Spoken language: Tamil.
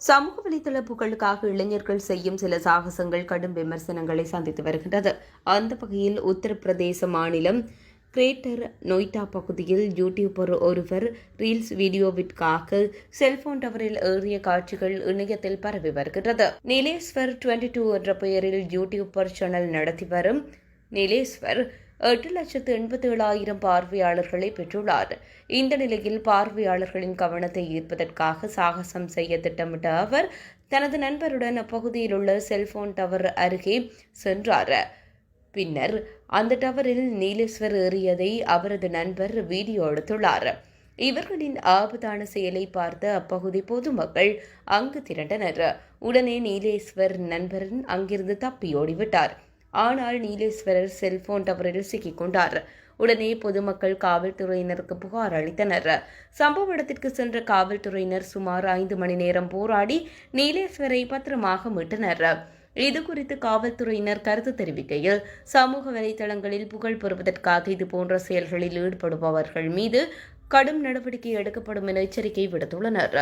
சமூக வலைதள புகழுக்காக இளைஞர்கள் செய்யும் சில சாகசங்கள் கடும் விமர்சனங்களை சந்தித்து வருகின்றது. அந்த வகையில் உத்தரப்பிரதேச மாநிலம் கிரேட்டர் நொய்டா பகுதியில் யூடியூபர் ஒருவர் ரீல்ஸ் வீடியோவிற்காக செல்போன் டவரில் ஏறிய காட்சிகள் இணையத்தில் பரவி வருகிறது நிலேஸ்வர் டுவெண்ட்டி டூ என்ற பெயரில் யூடியூபர் சேனல் நடத்தி வரும் நிலேஸ்வர் எட்டு லட்சத்து எண்பத்தி ஏழாயிரம் பார்வையாளர்களை பெற்றுள்ளார். இந்த நிலையில் பார்வையாளர்களின் கவனத்தை ஈர்ப்பதற்காக சாகசம் செய்ய திட்டமிட்ட அவர் தனது நண்பருடன் அப்பகுதியில் உள்ள செல்போன் டவர் அருகே சென்றார். பின்னர் அந்த டவரில் நீலேஸ்வர் ஏறியதை அவரது நண்பர் வீடியோ எடுத்துள்ளார். இவர்களின் ஆபத்தான செயலை பார்த்த அப்பகுதி பொதுமக்கள் அங்கு திரண்டனர். உடனே நீலேஸ்வர் நண்பரன் அங்கிருந்து தப்பி ஓடிவிட்டார். ஆனால் நீலேஸ்வரர் செல்போன் டவரில் சிக்கிக்கொண்டார். உடனே பொதுமக்கள் காவல்துறையினருக்கு புகார் அளித்தனர். சம்பவ இடத்திற்கு சென்ற காவல்துறையினர் சுமார் ஐந்து மணி நேரம் போராடி நீலேஸ்வரை பத்திரமாக மீட்டனர். இது குறித்து காவல்துறையினர் கருத்து தெரிவிக்கையில் சமூக வலைதளங்களில் புகழ் பெறுவதற்காக இதுபோன்ற செயல்களில் ஈடுபடுபவர்கள் மீது கடும் நடவடிக்கை எடுக்கப்படும் என எச்சரிக்கை விடுத்துள்ளனர்.